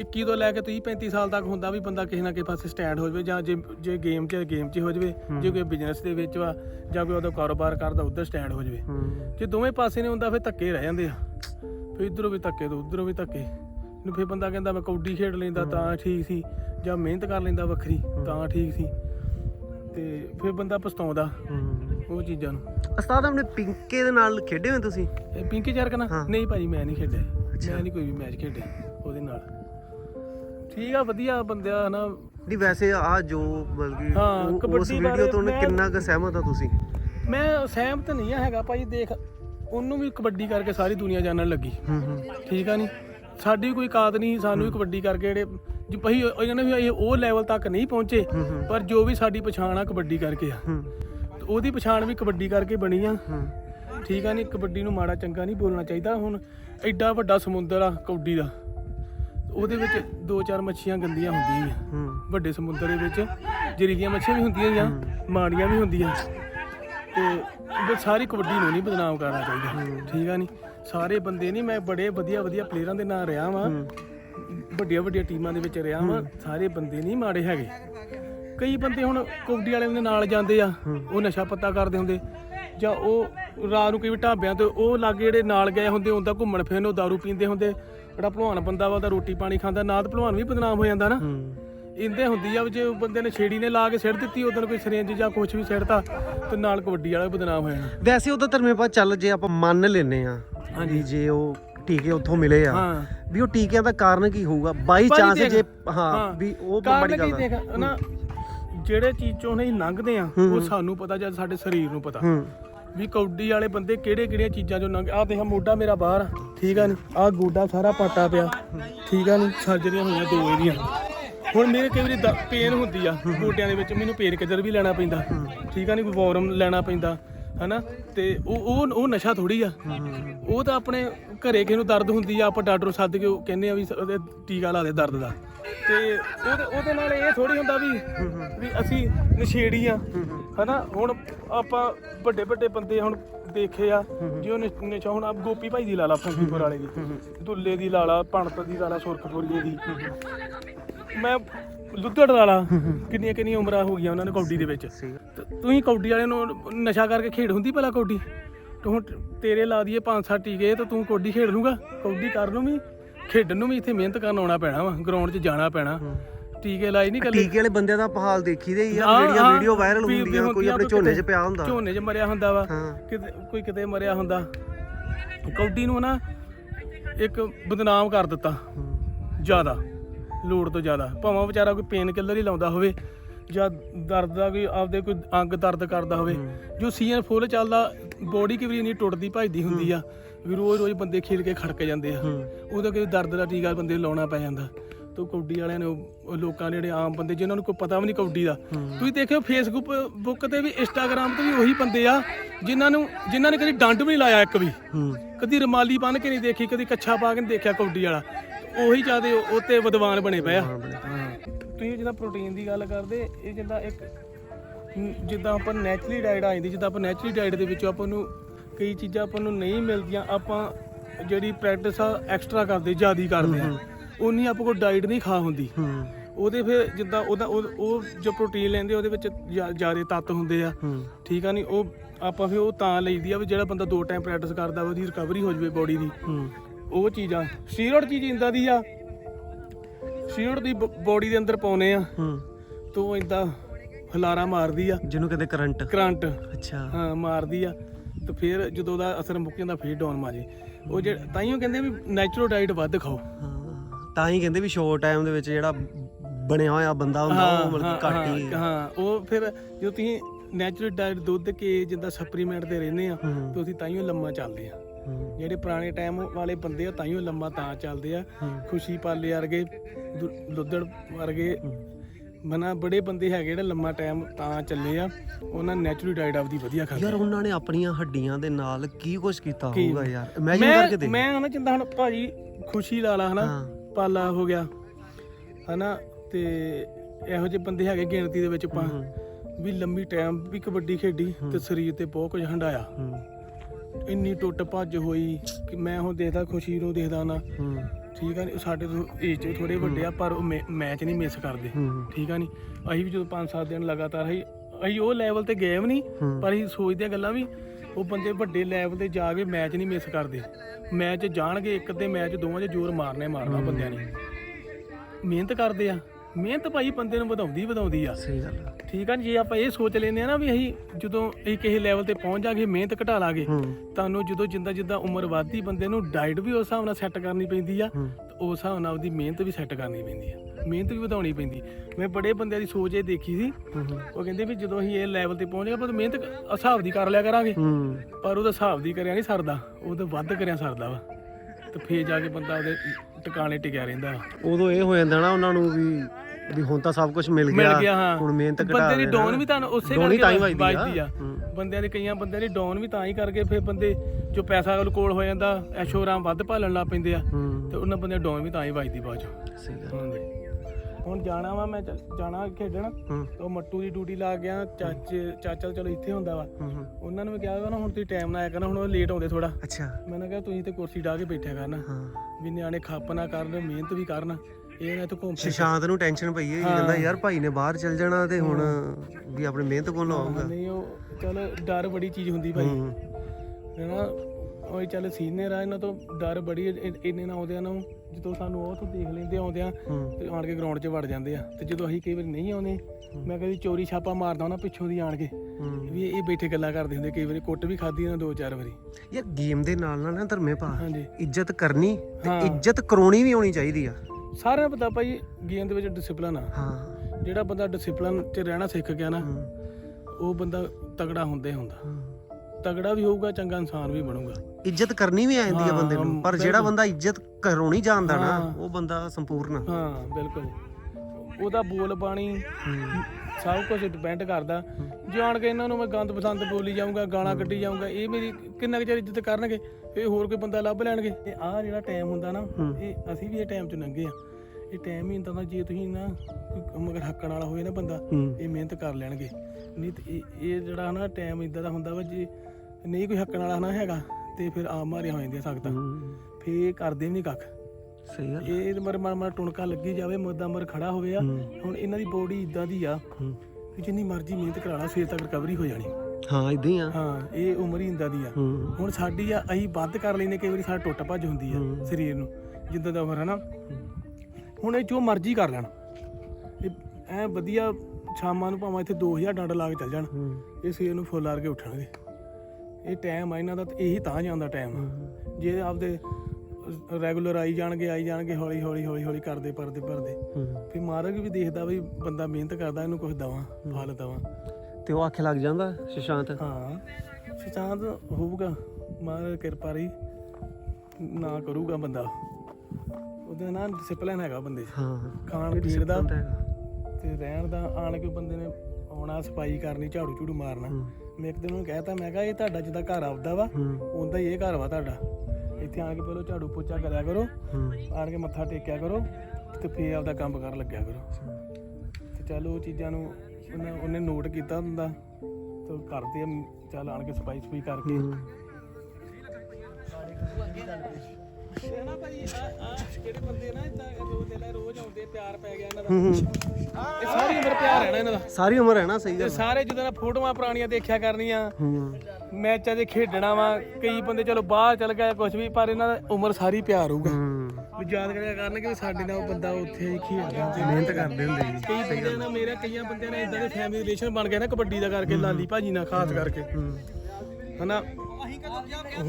21 ਤੋਂ ਲੈ ਕੇ 30 35 ਸਾਲ ਤੱਕ ਹੁੰਦਾ ਵੀ ਬੰਦਾ ਕਿਸੇ ਨਾ ਕਿਸੇ ਪਾਸੇ ਸਟੈਂਡ ਹੋ ਜਾਵੇ ਜਾਂ ਜੇ ਜੇ ਗੇਮ 'ਚ ਗੇਮ 'ਚ ਹੋ ਜਾਵੇ ਜੇ ਕੋਈ ਬਿਜ਼ਨਸ ਦੇ ਵਿੱਚ ਵਾ ਜਾਂ ਕੋਈ ਉਹਦਾ ਕਾਰੋਬਾਰ ਕਰਦਾ ਉਧਰ ਸਟੈਂਡ ਹੋ ਜਾਵੇ। ਜੇ ਦੋਵੇਂ ਪਾਸੇ ਨੇ ਹੁੰਦਾ ਫਿਰ ਧੱਕੇ ਰਹਿ ਜਾਂਦੇ ਆ। ਫਿਰ ਇਧਰੋਂ ਵੀ ਧੱਕੇ ਤੇ ਉਧਰੋਂ ਵੀ ਧੱਕੇ। ਨੂੰ ਫਿਰ ਬੰਦਾ ਕਹਿੰਦਾ ਮੈਂ ਕੌਡੀ ਖੇਡ ਲੈਂਦਾ ਤਾਂ ਠੀਕ ਸੀ ਜਾਂ ਮਿਹਨਤ ਕਰ ਲੈਂਦਾ ਵੱਖਰੀ ਤਾਂ ਠੀਕ ਸੀ। ਤੇ ਫਿਰ ਬੰਦਾ ਪਛਤਾਉਂਦਾ ਉਹ ਚੀਜ਼ਾਂ ਨੂੰ। ਉਸਤਾਦ ਆਪਣੇ ਪਿੰਕੇ ਦੇ ਨਾਲ ਖੇਡੇ ਹੋ ਤੁਸੀਂ? ਇਹ ਪਿੰਕੀ ਚਰਕ ਨਾ ਹਾਂ। ਨਹੀਂ ਭਾਜੀ ਮੈਂ ਨਹੀਂ ਖੇਡਿਆ। ਮੈਂ ਨਹੀਂ ਕੋਈ ਵੀ ਮੈਚ ਖੇਡਿਆ ਉਹਦੇ ਨਾਲ। ਠੀਕ ਆ ਵਧੀਆ ਬੰਦਿਆ ਹਨਾ। ਨਹੀਂ ਵੈਸੇ ਆ ਜੋ ਬਲਕਿ ਹਾਂ, ਉਹ- ਉਸ ਕਬੱਡੀ ਵੀਡੀਓ ਬਾਰੇ ਤੋਂ ਮੈਂ- ਕਿੰਨਾ ਕੁ ਸਹਿਮਤ ਆ ਤੁਸੀਂ? ਮੈਂ ਸਹਿਮਤ ਨਹੀਂ ਹੈਗਾ। ਭਾਜੀ ਦੇਖ ਉਹਨੂੰ ਵੀ ਕਬੱਡੀ ਕਰਕੇ ਸਾਰੀ ਦੁਨੀਆ ਜਾਣਨ ਲੱਗੀ। ਹੂੰ ਹੂੰ। ਠੀਕ ਆ ਨਹੀਂ ਸਾਡੀ ਕੋਈ ਕਾਤ ਨਹੀਂ ਸਾਨੂੰ ਵੀ ਕਬੱਡੀ ਕਰਕੇ ਜਿਹੜੇ ਜੀ ਭਾਈ ਇਹਨਾਂ ਨੇ ਵੀ ਅਸੀਂ ਉਹ ਲੈਵਲ ਤੱਕ ਨਹੀਂ ਪਹੁੰਚੇ ਪਰ ਜੋ ਵੀ ਸਾਡੀ ਪਛਾਣ ਆ ਕਬੱਡੀ ਕਰਕੇ ਆ। ਹੂੰ। ਤੇ ਉਹਦੀ ਪਛਾਣ ਵੀ ਕਬੱਡੀ ਕਰਕੇ ਬਣੀ ਆ। ਹੂੰ। ਠੀਕ ਆ ਨਹੀਂ ਕਬੱਡੀ ਨੂੰ ਮਾੜਾ ਚੰਗਾ ਨਹੀਂ ਬੋਲਣਾ ਚਾਹੀਦਾ ਹੁਣ। ਐਡਾ ਵੱਡਾ ਸਮੁੰਦਰ ਆ ਕਬੱਡੀ ਦਾ। ਉਹਦੇ ਵਿੱਚ ਦੋ ਚਾਰ ਮੱਛੀਆਂ ਗੰਦੀਆਂ ਹੁੰਦੀਆਂ ਹੀ ਆ। ਹੂੰ। ਵੱਡੇ ਸਮੁੰਦਰ ਦੇ ਵਿੱਚ ਜ਼ਹਿਰੀਲੀਆਂ ਮੱਛੀਆਂ ਵੀ ਹੁੰਦੀਆਂ ਹੀ ਆ ਮਾੜੀਆਂ ਵੀ ਹੁੰਦੀਆਂ। ਤੇ ਸਾਰੀ ਕਬੱਡੀ ਨੂੰ ਨਹੀਂ ਬਦਨਾਮ ਕਰਨਾ ਚਾਹੀਦਾ। ਠੀਕ ਆ ਨਹੀਂ ਸਾਰੇ ਬੰਦੇ ਨਹੀਂ ਮੈਂ ਬੜੇ ਵਧੀਆ ਵਧੀਆ ਪਲੇਅਰਾਂ ਦੇ ਨਾਲ ਰਿਹਾ ਵਾਂ। ਵੱਡੀਆਂ ਵੱਡੀਆਂ ਟੀਮਾਂ ਦੇ ਵਿੱਚ ਰਿਹਾ ਵਾਂ। ਸਾਰੇ ਬੰਦੇ ਨਹੀਂ ਮਾੜੇ ਹੈਗੇ। ਕਈ ਬੰਦੇ ਹੁਣ ਕਬੱਡੀ ਵਾਲਿਆਂ ਦੇ ਨਾਲ ਜਾਂਦੇ ਆ, ਉਹ ਨਸ਼ਾ ਪੱਤਾ ਕਰਦੇ ਹੁੰਦੇ। ਜਾਂ ਉਹ ਰਾਤ ਨੂੰ ਕਈ ਢਾਬਿਆਂ ਤੇ ਉਹ ਲਾਗੇ ਜਿਹੜੇ ਨਾਲ ਗਏ ਹੁੰਦੇ ਹੁੰਦਾ ਘੁੰਮਣ ਫਿਰਨ ਉਹ ਦਾਰੂ ਪੀਂਦੇ ਹੁੰਦੇ। ਜਿਹੜਾ ਭਲਵਾਨ ਬੰਦਾ ਵਾ, ਉਹਦਾ ਰੋਟੀ ਪਾਣੀ ਖਾਂਦਾ ਨਾ ਤਾਂ ਭਲਵਾਨ ਵੀ ਬਦਨਾਮ ਹੋ ਜਾਂਦਾ ਨਾ। ਇੰਦੇ ਹੁੰਦੀ ਆ ਜੇ ਬੰਦੇ ਨੇ ਛੇੜੀ ਨੇ ਲਾ ਕੇ ਸਿੱਟ ਦਿੱਤੀ ਉਦੋਂ ਕੋਈ ਸਿਰਿੰਜ ਜਾਂ ਕੁਝ ਵੀ ਸਿੱਟਤਾ ਤੇ ਨਾਲ ਕਬੱਡੀ ਵਾਲਾ ਬਦਨਾਮ ਹੋ ਜਾਣਾ ਵੈਸੇ ਉਹਦਾ ਧਰਮੇ ਭਾ ਚੱਲ ਜੇ ਆਪਾਂ ਮੰਨ ਲੈਨੇ ਆ ਹਾਂਜੀ। ਜੇ ਉਹ ਟੀਕੇ ਉੱਥੋਂ ਮਿਲੇ ਆ ਹਾਂ। ਵੀ ਉਹ ਟੀਕਿਆਂ ਦਾ ਕਾਰਨ ਕੀ ਹੋਊਗਾ? ਬਾਈ ਚਾਂਸ ਜੇ ਹਾਂ ਵੀ ਉਹ ਮਾੜੀ ਗੱਲ ਦੇਖ ਨਾ ਜਿਹੜੇ ਚੀਜ਼ ਚੋਂ ਨਹੀਂ ਲੰਘਦੇ ਆ ਉਹ ਸਾਨੂੰ ਪਤਾ ਜਦ ਸਾਡੇ ਸਰੀਰ ਨੂੰ ਪਤਾ। ਹੂੰ। ਵੀ ਕਬੱਡੀ ਵਾਲੇ ਬੰਦੇ ਕਿਹੜੇ ਕਿਹੜੀਆਂ ਚੀਜ਼ਾਂ ਚੋਂ ਲੰਘ ਆ ਦੇਖ ਮੋਢਾ ਮੇਰਾ ਬਾਹਰ ਠੀਕ ਆ ਨੀ? ਆ ਗੋਡਾ ਸਾਰਾ ਪਾਟਾ ਪਿਆ ਠੀਕ ਆ ਨੀ? ਸਰਜਰੀਆਂ ਹੋਈਆਂ ਦੋ ਇਹਦੀਆਂ। ਹੁਣ ਮੇਰੇ ਕਈ ਵਾਰੀ ਪੇਨ ਹੁੰਦੀ ਆ, ਗੋਡਿਆਂ ਦੇ ਵਿੱਚ। ਮੈਨੂੰ ਪੇਨ ਕਿੱਧਰ ਵੀ ਲੈਣਾ ਪੈਂਦਾ। ਠੀਕ ਆ ਨੀ? ਕੋਈ ਵਾਰਮ ਲੈਣਾ ਪੈਂਦਾ, ਹਨਾ? ਤੇ ਉਹ ਉਹ ਉਹ ਨਸ਼ਾ ਥੋੜੀ ਆ। ਉਹ ਤਾਂ ਆਪਣੇ ਘਰੇ ਕਿਸੇ ਨੂੰ ਦਰਦ ਹੁੰਦੀ ਆ, ਆਪਾਂ ਡਾਕਟਰ ਨੂੰ ਸੱਦ ਕੇ ਉਹ ਕਹਿੰਦੇ ਆ ਵੀ ਉਹਦੇ ਟੀਕਾ ਲਾ ਦੇ ਦਰਦ ਦਾ। ਤੇ ਉਹਦੇ ਉਹਦੇ ਨਾਲ ਇਹ ਥੋੜੀ ਹੁੰਦਾ ਵੀ ਵੀ ਅਸੀਂ ਨਸ਼ੇੜੀ ਆ, ਹਨਾ? ਹੁਣ ਆਪਾਂ ਵੱਡੇ ਵੱਡੇ ਬੰਦੇ ਹੁਣ ਦੇਖੇ ਆ, ਜੇ ਉਹ ਨਿਸ਼- ਨਸ਼ਾ ਹੁਣ ਆਪ ਗੋਪੀ ਭਾਈ ਦੀ ਲਾਲਾ ਫੰਕੀਪੁਰ ਵਾਲੇ ਦੀ। ਦੁੱਲੇ ਦੀ ਲਾਲਾ ਪਣਤ ਦੀ ਲਾਲਾ ਸੁਰਖਪੁਰੀਏ ਦੀ। ਮੈਂ ਲੁੱਧੜ ਵਾਲਾ। ਕਿੰਨੀਆਂ ਕਿੰਨੀਆਂ ਉਮਰਾਂ ਹੋ ਗਈਆਂ ਉਹਨਾਂ ਨੇ ਕੌਡੀ ਦੇ ਵਿੱਚ। ਤੇ ਤੁਸੀਂ ਕੌਡੀ ਵਾਲੇ ਨੂੰ ਨਸ਼ਾ ਕਰਕੇ ਖੇਡ ਹੁੰਦੀ ਭਲਾ ਕੌਡੀ ਤੇ ਹੁਣ ਤੇਰੇ ਲਾ ਦਈਏ ਪੰਜ ਸੱਤ ਟੀਕੇ ਤੇ ਤੂੰ ਕੌਡੀ ਖੇਡ ਲੂਗਾ ਕੌਡੀ ਕਰਨ ਨੂੰ ਵੀ ਖੇਡਣ ਨੂੰ ਵੀ ਇੱਥੇ ਮਿਹਨਤ ਕਰਨ ਆਉਣਾ ਪੈਣਾ ਵਾ ਗਰਾਊਂਡ 'ਚ ਜਾਣਾ ਪੈਣਾ। ਟੀਕੇ ਲਾਈ ਨਹੀਂ ਕੱਲੇ। ਟੀਕੇ ਵਾਲੇ ਬੰਦਿਆਂ ਦਾ ਹਾਲ ਦੇਖੀਦੇ ਹੀ ਆ ਜਿਹੜੀਆਂ ਵੀਡੀਓ ਵਾਇਰਲ ਹੁੰਦੀਆਂ ਕੋਈ ਆਪਣੇ ਝੋਨੇ 'ਚ ਪਿਆ ਹੁੰਦਾ। ਝੋਨੇ 'ਚ ਮਰਿਆ ਹੁੰਦਾ ਵਾ। ਕਿਤੇ ਕੋਈ ਕਿਤੇ ਮਰਿਆ ਹੁੰਦਾ। ਕੌਡੀ ਨੂੰ ਨਾ ਇੱਕ ਬਦਨਾਮ ਕਰ ਦਿੱਤਾ। ਜ਼ਿਆਦਾ। ਲੋੜ ਤੋਂ ਜ਼ਿਆਦਾ। ਭਾਵੇਂ ਵਿਚਾਰਾ ਕੋਈ ਪੇਨ ਕਿਲਰ ਹੀ ਲਾਉਂਦਾ ਹੋਵੇ ਜਾਂ ਦਰਦ ਦਾ ਕੋਈ ਆਪਦੇ ਕੋਈ ਅੰਗ ਦਰਦ ਕਰਦਾ ਹੋਵੇ ਜੋ ਸੀਜ਼ਨ ਫੁੱਲ ਚੱਲਦਾ ਬੋਡੀ ਕਿਵਰੀ ਨਹੀਂ ਟੁੱਟਦੀ ਭਜਦੀ ਹੁੰਦੀ ਆ ਵੀ ਰੋਜ਼ ਰੋਜ਼ ਬੰਦੇ ਖੇਲ ਕੇ ਖੜਕ ਜਾਂਦੇ ਆ। ਉਹਦਾ ਕੋਈ ਦਰਦ ਦਾ ਟੀਕਾ ਬੰਦੇ ਲਾਉਣਾ ਪੈ ਜਾਂਦਾ। ਤੋਂ ਕੌਡੀ ਵਾਲਿਆਂ ਨੇ ਉਹ- ਲੋਕਾਂ ਨੇ ਜਿਹੜੇ ਆਮ ਬੰਦੇ ਜਿਨ੍ਹਾਂ ਨੂੰ ਕੋਈ ਪਤਾ ਵੀ ਨਹੀਂ ਕੌਡੀ ਦਾ। ਤੁਸੀਂ ਦੇਖਿਓ ਫੇਸਬੁੱਕ ਬੁੱਕ ਤੇ ਵੀ ਇੰਸਟਾਗ੍ਰam ਤੇ ਵੀ ਉਹੀ ਬੰਦੇ ਆ ਜਿਨ੍ਹਾਂ ਨੂੰ ਜਿਨ੍ਹਾਂ ਨੇ ਕਦੀ ਡੰਡ ਵੀ ਨਹੀਂ ਲਾਇਆ ਇੱਕ ਵੀ। ਕਦੀ ਰਮਾਲੀ ਬੰਨ ਕੇ ਨਹੀਂ ਦੇਖੀ ਕਦੀ ਕੱਛਾ ਪਾ ਕੇ ਨਹੀਂ ਦੇਖਿਆ ਕੌਡੀ ਵਾਲਾ। ਉਹੀ ਜਿਆਦੇ ਉੱਤੇ ਵਿਦਵਾਨ ਬਣੇ ਪਏ ਆ। ਤੁਸੀਂ ਜਿੱਦਾਂ ਪ੍ਰੋਟੀਨ ਦੀ ਗੱਲ ਕਰਦੇ ਇਹ ਜਿੱਦਾਂ ਇੱਕ ਜਿੱਦਾਂ ਆਪਾਂ ਨੈਚੁਰਲੀ ਡਾਈਟ ਆ ਜਾਂਦੀ ਜਿੱਦਾਂ ਆਪਾਂ ਨੈਚੁਰਲੀ ਡਾਈਟ ਦੇ ਵਿੱਚ ਆਪਾਂ ਨੂੰ ਕਈ ਚੀਜ਼ਾਂ ਆਪਾਂ ਨੂੰ ਨਹੀਂ ਮਿਲਦੀਆਂ ਆਪਾਂ ਜਿਹੜੀ ਪ੍ਰੈਕਟਿਸ ਆ ਐਕਸਟਰਾ ਕਰਦੇ ਜਿਆਦੀ ਕਰਦੇ ਆ। ਉਨੀ ਆਪਾਂ ਕੋਲ ਡਾਈਟ ਨਹੀਂ ਖਾ ਹੁੰਦੀ। ਉਹਦੇ ਫਿਰ ਜਿੱਦਾਂ ਉਹਦਾ ਉਹ ਜੋ ਪ੍ਰੋਟੀਨ ਲੈਂਦੇ ਉਹਦੇ ਵਿੱਚ ਜ਼ਿਆਦਾ ਤੱਤ ਹੁੰਦੇ ਆ। ਠੀਕ ਆ ਨਹੀਂ ਉਹ ਆਪਾਂ ਫਿਰ ਉਹ ਤਾਂ ਲਈਦੀ ਆ ਵੀ ਜਿਹੜਾ ਬੰਦਾ ਦੋ ਟਾਈਮ ਪ੍ਰੈਕਟਿਸ ਕਰਦਾ ਉਹਦੀ ਰਿਕਵਰੀ ਹੋ ਜਵੇ ਬੋਡੀ ਦੀ। ਉਹ ਚੀਜ਼ਾਂ ਸਟੀਰੋਇਡ ਚੀਜ਼ ਇੰਦਾ ਦੀ ਆ। ਸਟੀਰੋਇਡ ਦੀ ਬੋਡੀ ਦੇ ਅੰਦਰ ਪਾਉਨੇ ਆ। ਹੂੰ। ਤੋਂ ਇਦਾਂ ਹਲਾਰਾ ਮਾਰਦੀ ਆ। ਜਿਹਨੂੰ ਕਹਿੰਦੇ ਕਰੰਟ। ਕਰੰਟ। ਅੱਛਾ। ਹਾਂ ਮਾਰਦੀ ਆ। ਤੇ ਫਿਰ ਜਦੋਂ ਉਹਦਾ ਅਸਰ ਮੁੱਕ ਜਾਂਦਾ ਫਿਰ ਡਾਊਨ ਮਾਰੇ। ਉਹ ਜਿਹੜਾ ਤਾਈਓ ਕਹਿੰਦੇ ਵੀ ਨੈਚੁਰਲ ਡਾਈਟ ਵੱਧ ਖਾਓ। ਹਾਂ, ਤਾਂ ਹੀ ਕਹਿੰਦੇ ਵੀ ਸ਼ੋਰਟ ਟਾਈਮ ਦੇ ਵਿੱਚ ਜਿਹੜਾ ਬਣਿਆ ਹੋਇਆ ਬੰਦਾ ਹੁੰਦਾ ਉਹ ਮਤਲਬ ਘੱਟ ਹੀ ਹਾਂ, ਉਹ ਫਿਰ ਜਦੋਂ ਤੁਸੀਂ ਨੈਚੁਰਲ ਡਾਈਟ ਦੁੱਧ ਕੇ ਜਿੱਦਾਂ ਸਪਲੀਮੈਂਟ ਤੇ ਰਹਿੰਦੇ ਆ ਹੂੰ। ਤੇ ਅਸੀਂ ਤਾਈਓ ਲੰਮਾ ਚੱਲਦੇ ਆ। ਜਿਹੜੇ ਪੁਰਾਣੇ ਟਾਈਮ ਵਾਲੇ ਬੰਦੇ ਆ ਤਾਈਓ ਲੰਮਾ ਤਾਂ ਚੱਲਦੇ ਆ। ਹੂੰ। ਖੁਸ਼ੀ ਪਾਲੇ ਵਰਗੇ ਦੁ- ਲੁੱਦੜ ਵਰਗੇ ਮਨਾ ਬੜੇ ਬੰਦੇ ਹੈਗੇ ਜਿਹੜੇ ਲੰਮਾ ਟਾਈਮ ਤਾਂ ਚੱਲੇ ਆ। ਉਹਨਾਂ ਨੈਚੁਰਲ ਡਾਈਟ ਆਪਦੀ ਵਧੀਆ ਖਾਦੇ ਯਾਰ ਉਹਨਾਂ ਨੇ ਆਪਣੀਆਂ ਹੱਡੀਆਂ ਦੇ ਨਾਲ ਕੀ ਕੁਝ ਕੀਤਾ? ਹੋਊਗਾ ਯਾਰ? ਇਮੇਜਿਨ ਕਰਕੇ ਮੈਂ ਦੇਖ। ਮੈਂ ਉਹਨਾਂ ਚਿੰਤਾ ਹੁਣ ਭਾਜੀ ਖੁਸ਼ੀ ਲਾ ਲਾ ਹਨਾ ਹਾਂ। ਪਾਲਾ ਹੋ ਗਿਆ। ਹਨਾ ਤੇ ਇਹੋ ਜਿਹੇ ਬੰਦੇ ਹੈਗੇ ਗਿਣਤੀ ਦੇ ਵਿੱਚ ਆਪਾਂ ਵੀ ਲੰਮੀ ਟਾਈਮ ਵੀ ਕਬੱਡੀ ਖੇਡੀ ਤੇ ਸਰੀਰ ਤੇ ਬਹੁਤ ਕੁਝ ਹੰਡਾਇਆ। ਹੂੰ। ਇੰਨੀ ਟੁੱਟ ਭੱਜ ਹੋਈ ਕਿ ਮੈਂ ਹੁਣ ਦੇਖਦਾ ਖੁਸ਼ੀ ਨੂੰ ਦੇਖਦਾ ਨਾ। ਹੂੰ। ਠੀਕ ਆ ਨੀ? ਸਾਡੇ ਤੋਂ ਏਜ ਥੋੜੇ ਵੱਡੇ ਆ ਪਰ ਉਹ ਮੈ- ਮੈਚ ਨਹੀਂ ਮਿਸ ਕਰਦੇ। ਹੂੰ। ਠੀਕ ਆ ਨਹੀਂ ਅਸੀਂ ਵੀ ਜਦੋਂ 5-7 ਦਿਨ ਲਗਾਤਾਰ ਅਸੀਂ ਅਸੀਂ ਉਹ ਲੈਵਲ ਤੇ ਗਏ ਵੀ ਨਹੀਂ ਹੂੰ। ਪਰ ਅਸੀਂ ਸੋਚਦੇ ਆ ਗੱਲਾਂ ਵੀ ਉਹ ਬੰਦੇ ਵੱਡੇ ਲੈਵਲ ਤੇ ਜਾ ਕੇ ਮੈਚ ਨਹੀਂ ਮਿਸ ਕਰਦੇ। ਮੈਚ ਜਾਣਗੇ ਇੱਕ ਅੱਧੇ ਮੈਚ ਦੋਵਾਂ 'ਚ ਜ਼ੋਰ ਮਾਰਨਾ ਮਾਰਨਾ ਬੰਦਿਆਂ ਨੇ। ਮਿਹਨਤ ਕਰਦੇ ਆ। ਮਿਹਨਤ ਭਾਈ ਬੰਦੇ ਨੂੰ ਵਧਾਉਂਦੀ ਵਧਾਉਂਦੀ ਆ। ਸਹੀ ਗੱਲ ਆ। ਠੀਕ ਆ ਜੇ ਆਪਾਂ ਇਹ ਸੋਚ ਲੈਂਦੇ ਆ ਨਾ ਵੀ ਅਸੀਂ ਜਦੋਂ ਅਸੀਂ ਕਿਸੇ ਲੈਵਲ ਤੇ ਪਹੁੰਚ ਜਾਗੇ ਮਿਹਨਤ ਘਟਾ ਲਾਂਗੇ ਹੂੰ। ਤੁਹਾਨੂੰ ਜਦੋਂ ਜਿੰਦਾ ਜਿੱਦਾਂ ਉਮਰ ਵੱਧਦੀ ਬੰਦੇ ਨੂੰ ਡਾਈਟ ਵੀ ਉਸ ਹਿਸਾਬ ਨਾਲ ਸੈੱਟ ਕਰਨੀ ਪੈਂਦੀ ਆ ਹੂੰ। ਤੇ ਉਸ ਹਿਸਾਬ ਨਾਲ ਉਹਦੀ ਮਿਹਨਤ ਵੀ ਸੈੱਟ ਕਰਨੀ ਪੈਂਦੀ ਆ। ਮਿਹਨਤ ਵੀ ਵਧਾਉਣੀ ਪੈਂਦੀ। ਮੈਂ ਬੜੇ ਬੰਦਿਆਂ ਦੀ ਸੋਚ ਇਹ ਦੇਖੀ ਸੀ। ਹੂੰ, ਉਹ ਕਹਿੰਦੇ ਵੀ ਜਦੋਂ ਅਸੀਂ ਇਹ ਲੈਵਲ ਤੇ ਪਹੁੰਚ ਗਏ ਆਪਾਂ ਤਾਂ ਮਿਹਨਤ ਹਿਸਾਬ ਦੀ ਕਰ ਲਿਆ ਕਰਾਂਗੇ। ਹੂੰ। ਪਰ ਉਹਦਾ ਹਿਸਾਬ ਦੀ ਕਰਿਆ ਨਹੀਂ ਸਰਦਾ। ਉਹ ਤਾਂ ਵੱਧ ਕਰਿਆ ਸਰਦਾ ਵਾ। ਤੇ ਫੇਰ ਜਾ ਕੇ ਬੰਦਾ ਉਹਦੇ ਟਿਕਾਣੇ ਟਿਕਿਆ ਰਹਿੰਦਾ ਵਾ। ਉਦੋਂ ਇਹ ਹੋ ਜਾਂਦਾ ਨਾ ਉਹਨਾਂ ਨੂੰ ਵੀ ਵੀ ਹੁਣ ਤਾਂ ਸਭ ਕੁਝ ਮਿਲ ਮਿਲ ਗਿਆ ਹਾਂ। ਹੁਣ ਮਿਹਨਤ ਘਟਾ ਬੰਦੇ ਦੀ। ਡਾਊਨ ਵੀ ਤੁਹਾਨੂੰ ਉਸੇ ਤਾਂ ਹੀ ਕਰਕੇ ਵੱਜਦੀ ਵੱਜਦੀ ਆ। ਬੰਦਿਆਂ ਦੇ ਕਈਆਂ ਬੰਦਿਆਂ ਦੀ ਡਾਊਨ ਵੀ ਤਾਂ ਹੀ ਕਰਕੇ ਫਿਰ ਬੰਦੇ ਜੋ ਪੈਸਾ ਕੋਲ ਹੋ ਜਾਂਦਾ ਐਸ਼ੋਰਾਮ ਵੱਧ ਭਾਲਣ ਲੱਗ ਪੈਂਦੇ ਆ। ਤੇ ਉਹਨਾਂ ਬੰਦਿਆਂ ਡਾਊਨ ਵੀ ਤਾਂ ਹੀ ਵੱਜਦੀ ਬਾਅਦ ਚੋਂ। ਸਹੀ ਗੱਲ ਹੁਣ ਜਾਣਾ ਵਾ ਮੈਂ ਜਾਣਾ ਖੇਡਣ। ਉਹ ਮੱਟੂ ਦੀ ਡਿਊਟੀ ਲਾ ਗਿਆ ਚਾਚੇ ਚਾਚਾ ਚਲੋ ਇੱਥੇ ਹੁੰਦਾ ਵਾ। ਉਹਨਾਂ ਨੂੰ ਕਿਹਾ ਨਾ ਹੁਣ ਤੁਸੀਂ ਟਾਈਮ ਨਾਲ ਆਇਆ ਕਰਨਾ ਹੁਣ ਉਹ ਲੇਟ ਆਉਂਦੇ ਥੋੜਾ ਅੱਛਾ। ਮੈਂ ਨਾ ਕਿਹਾ ਤੁਸੀਂ ਤੇ ਕੁਰਸੀ ਢਾ ਕੇ ਬੈਠਿਆ ਕਰਨਾ। ਹਾਂ। ਵੀ ਨਿਆਣੇ ਖੱਪ ਨਾ ਕਰਨ ਮਿਹਨਤ ਵੀ ਕਰਨ। ਇਹ ਨਾ ਤੂੰ ਘੁੰਮ ਫਿਰ ਸ਼ਸ਼ਾਂਤ ਨੂੰ ਟੈਨਸ਼ਨ ਪਈ ਹੈ। ਕਹਿੰਦਾ ਯਾਰ ਭਾਈ ਨੇ ਬਾਹਰ ਚਲ ਜਾਣਾ ਤੇ ਹੁਣ ਵੀ ਆਪਣੀ ਮਿਹਨਤ ਕੋਲ ਲਾਊਗਾ ਨਹੀਂ ਉਹ ਚਲ ਡਰ ਬੜੀ ਚੀਜ਼ ਹੁੰਦੀ ਭਾਈ। ਹੂੰ। ਹੈਨਾ ਉਹ ਚੱਲ ਸੀਨੀਅਰ ਆ ਇਹਨਾਂ ਤੋਂ ਡਰ ਬੜੀ ਇ- ਇੰਨੇ ਨਾ ਆਉਂਦਿਆਂ ਨੂੰ ਜਦੋਂ ਸਾਨੂੰ ਉਹ ਤੋਂ ਦੇਖ ਲੈਂਦੇ ਆਉਂਦਿਆਂ ਹੂੰ। ਤੇ ਆਣ ਕੇ ਗਰਾਊਂਡ 'ਚ ਵੜ ਜਾਂਦੇ ਆ। ਤੇ ਜਦੋਂ ਅਸੀਂ ਕਈ ਵਾਰੀ ਨਹੀਂ ਆਉਂਦੇ ਮੈਂ ਕਦੀ ਚੋਰੀ ਛਾਪਾ ਮਾਰਦਾ ਉਹਨਾਂ ਪਿੱਛੋਂ ਦੀ ਆਣ ਕੇ। ਹੂੰ। ਵੀ ਇਹ ਬੈਠੇ ਗੱਲਾਂ ਕਰਦੇ ਹੁੰਦੇ ਕਈ ਵਾਰੀ ਕੁੱਟ ਵੀ ਖਾਧੀ ਇਹਨਾਂ ਦੋ ਚਾਰ ਵਾਰੀ। ਯਾਰ ਗੇਮ ਦੇ ਨਾਲ ਨਾਲ ਨਾ ਧਰਮੇ ਭਾ ਹਾਂਜੀ। ਇੱਜ਼ਤ ਕਰਨੀ ਤੇ ਹਾਂ। ਇੱਜ਼ਤ ਕਰਾਉਣੀ ਵੀ ਆਉਣੀ ਚਾਹੀਦੀ ਆ। ਸਾਰਿਆਂ ਨੂੰ ਪਤਾ ਭਾਈ ਗੇਮ ਦੇ ਵਿੱਚ ਡਿਸਪਲਿਨ ਆ। ਹਾਂ। ਜਿਹੜਾ ਬੰਦਾ ਡਿਸਪਲਿਨ 'ਚ ਰਹਿਣਾ ਸਿੱਖ ਗਿਆ ਨਾ ਉਹ ਬੰਦਾ ਤਗੜਾ ਹੁੰਦਾ ਹੁੰਦਾ। ਤਗੜਾ ਵੀ ਹੋਊਗਾ ਚੰਗਾ ਇਨਸਾਨ ਵੀ ਬਣੂਗਾ। ਇੱਜ਼ਤ ਕਰਨੀ ਵੀ ਆ ਜਾਂਦੀ ਆ ਬੰਦੇ ਨੂੰ। ਪਰ ਜਿਹੜਾ ਬੰਦਾ ਇੱਜ਼ਤ ਕਰਾਉਣੀ ਜਾਣਦਾ ਨਾ। ਉਹ ਬੰਦਾ ਸੰਪੂਰਨ ਹਾਂ ਬਿਲਕੁਲ। ਉਹਦਾ ਬੋਲ ਬਾਣੀ ਸਭ ਕੁਝ ਡਿਪੈਂਡ ਕਰਦਾ। ਜਾਣ ਕੇ ਇਹਨਾਂ ਨੂੰ ਮੈਂ ਗੰਦ ਪਸੰਦ ਬੋਲੀ ਜਾਊਂਗਾ ਗਾਲਾਂ ਕੱਢੀ ਜਾਊਂਗਾ ਇਹ ਮੇਰੀ ਕਿੰਨਾ ਕੁ ਚਿਰ ਇੱਜ਼ਤ ਕਰਨਗੇ? ਇਹ ਹੋਰ ਕੋਈ ਬੰਦਾ ਲੱਭ ਲੈਣਗੇ? ਤੇ ਆਹ ਜਿਹੜਾ ਟਾਈਮ ਹੁੰਦਾ ਨਾ ਇਹ ਅਸੀਂ ਵੀ ਇਹ ਟਾਈਮ 'ਚ ਲੰਘੇ ਆ। ਇਹ ਟਾਈਮ ਹੀ ਹੁੰਦਾ ਨਾ ਜੇ ਤੁਸੀਂ ਨਾ ਮਗਰ ਹੱਕਣ ਵਾਲਾ ਹੋਵੇ ਨਾ ਬੰਦਾ ਇਹ ਮਿਹਨਤ ਕਰ ਲੈਣਗੇ। ਨਹੀਂ ਤੇ ਇਹ ਇਹ ਜਿਹੜਾ ਨਾ ਟਾਈਮ ਇਦਾਂ ਦਾ ਹੁੰਦਾ ਵਾ ਜੇ ਨਹੀਂ ਕੋਈ ਹੱਕਣ ਵਾਲਾ ਨਾ ਹੈਗਾ ਤੇ ਫਿਰ ਆਪ ਮਾਰਿਆ ਹੋ ਜਾਂਦੀਆਂ ਸਕਦਾ ਫੇਰ ਕਰਦੇ ਵੀ ਨਹੀਂ ਕੱਖ। ਸਹੀ ਗੱਲ ਇਹ ਮਰ ਮਰ ਮਰ ਟੁਣਕਾ ਲੱਗੀ ਜਾਵੇ ਮੁੱਦਾ ਮਰ ਖੜਾ ਹੋਵੇ ਆ। ਹੂੰ, ਹੁਣ ਇਹਨਾਂ ਦੀ ਬੋਡੀ ਇਦਾਂ ਦੀ ਆ ਹੂੰ। ਕਿ ਜਿੰਨੀ ਮਰਜ਼ੀ ਮਿਹਨਤ ਕਰਾ ਲਾ ਸਵੇਰ ਤੱਕ ਰਿਕਵਰੀ ਹੋ ਜਾਣੀ। ਹਾਂ ਇਦਾਂ ਹੀ ਆ। ਹਾਂ ਇਹ ਉਮਰ ਹੀ ਇੰਦਾ ਦੀ ਆ। ਹੂੰ। ਹੁਣ ਸਾਡੀ ਆ ਅਸੀਂ ਵੱਧ ਕਰ ਲੈਨੇ ਕਈ ਵਾਰੀ ਸਾਡਾ ਟੁੱਟ ਭੱਜ ਹੁੰਦੀ ਆ। ਸਰੀਰ ਨੂੰ ਜਿੱਦਾਂ ਦਾ ਉਮਰ ਹੈ ਨਾ। ਹੁਣ ਇਹ ਜੋ ਮਰਜ਼ੀ ਕਰ ਲੈਣ। ਇਹ ਐ ਵਧੀਆ ਸ਼ਾਮਾਂ ਨੂੰ ਭਾਵੇਂ ਇੱਥੇ 2000 ਡੰਡ ਲਾ ਕੇ ਚੱਲ ਜਾਣ ਹੂੰ, ਇਹ ਸਵੇਰ ਨੂੰ ਫੁੱਲ ਆਰ ਕੇ ਉੱਠਣਗੇ। ਇਹ ਟਾਈਮ ਆ ਇਹਨਾਂ ਦਾ ਤੇ ਇਹੀ ਤਾਂ ਜਾਂਦਾ ਟਾਈਮ ਜੇ ਆਪਦੇ ਰੈਗੂਲਰ ਆਈ ਜਾਣਗੇ ਆਈ ਜਾਣਗੇ ਹੌਲੀ ਹੌਲੀ ਹੌਲੀ ਹੌਲੀ ਕਰਦੇ ਪਰਦੇ ਪਰਦੇ। ਹੂੰ। ਫਿਰ ਮਾਰਗ ਵੀ ਦੇਖਦਾ ਵੀ ਬੰਦਾ ਮਿਹਨਤ ਕਰਦਾ ਇਹਨੂੰ ਕੁਝ ਦਵਾਂ ਫਲ ਦਵਾਂ। ਤੇ ਉਹ ਆਖੇ ਲੱਗ ਜਾਂਦਾ ਸ਼ਸ਼ਾਂਤ? ਹਾਂ। ਸ਼ਾਂਤ ਹੋਊਗਾ ਮਾਰ ਕਿਰਪਾ ਰਹੀ ਨਾ ਕਰੂਗਾ ਬੰਦਾ। ਉਹਦਾ ਨਾਂ ਡਿਸਪਲਿਨ ਹੈਗਾ ਬੰਦੇ ਹਾਂ। ਖਾਣ ਪੀਣ ਦਾ ਤੇ ਰਹਿਣ ਦਾ ਆਣ ਕੇ ਬੰਦੇ ਨੇ ਆਉਣਾ ਸਫ਼ਾਈ ਕਰਨੀ ਝਾੜੂ ਝੂੜੂ ਮਾਰਨਾ ਮੈਂ ਇੱਕ ਦਿਨ ਉਹਨੂੰ ਕਹਿਤਾ ਮੈਂ ਕਿਹਾ ਇਹ ਤੁਹਾਡਾ ਜਿੱਦਾਂ ਘਰ ਆਪਦਾ ਵਾ onda ਹੀ ਇਹ ਘਰ ਵਾ ਤੁਹਾਡਾ। ਇੱਥੇ ਆਣ ਕੇ ਪਹਿਲਾਂ ਝਾੜੂ ਪੋਚਾ ਕਰਿਆ ਕਰੋ। ਆਣ ਕੇ ਮੱਥਾ ਟੇਕਿਆ ਕਰੋ ਤੇ ਫੇਰ ਆਪਦਾ ਕੰਮ ਕਰਨ ਲੱਗਿਆ ਕਰੋ। ਤੇ ਚੱਲ ਉਹ ਚੀਜ਼ਾਂ ਨੂੰ ਉਹਨੇ ਉਹਨੇ ਨੋਟ ਕੀਤਾ ਹੁੰਦਾ। ਤੇ ਉਹ ਕਰਦੇ ਆ। ਚੱਲ ਆਣ ਕੇ ਸਫ਼ਾਈ ਸਫ਼ਾਈ ਕਰਕੇ। ਨਾ ਭਾਈ ਆ ਕਿਹੜੇ ਬੰਦੇ ਨਾ ਇਦਾਂ ਰੋਜ਼ ਦੇ ਲੈ ਰੋਜ਼ ਆਉਂਦੇ ਪਿਆਰ ਪੈ ਗਿਆ ਇਹਨਾਂ ਦਾ। ਇਹ ਸਾਰੀ ਉਮਰ ਪਿਆਰ ਰਹਿਣਾ ਇਹਨਾਂ ਦਾ। ਸਾਰੀ ਉਮਰ ਹੈ ਨਾ ਸਹੀ ਤੇ ਗੱਲ ਸਾਰੇ ਜਦੋਂ ਨਾ ਫੋਟੋਆਂ ਪੁਰਾਣੀਆਂ ਦੇਖਿਆ ਕਰਨੀਆਂ ਹੂੰ। ਮੈਚਾਂ 'ਚ ਖੇਡਣਾ ਵਾ ਕਈ ਬੰਦੇ ਚਲੋ ਬਾਹਰ ਚਲ ਗਏ ਕੁਝ ਵੀ ਪਰ ਇਹਨਾਂ ਦਾ ਉਮਰ ਸਾਰੀ ਪਿਆਰ ਹੋਊਗਾ। ਹੂੰ। ਵੀ ਯਾਦ ਕਰਿਆ ਕਰਨਗੇ ਵੀ ਸਾਡੇ ਨਾਲ ਉਹ ਬੰਦਾ ਉੱਥੇ ਹੀ ਖੇਡਦਾ ਹੁੰਦੇ ਮਿਹਨਤ ਕਰਦੇ ਹੁੰਦੇ ਸੀ। ਕਈ ਬੰਦਿਆਂ ਨਾਲ ਮੇਰਾ ਕਈਆਂ ਬੰਦਿਆਂ ਨਾਲ ਇਦਾਂ ਦੇ ਫੈਮਿਲੀ ਰਿਲੇਸ਼ਨ ਬਣ ਗਏ ਨਾ ਕਬੱਡੀ ਦਾ ਕਰਕੇ ਲਾਲੀ ਭਾਜੀ ਨਾਲ ਖਾਸ ਕਰਕੇ। ਹਨਾ?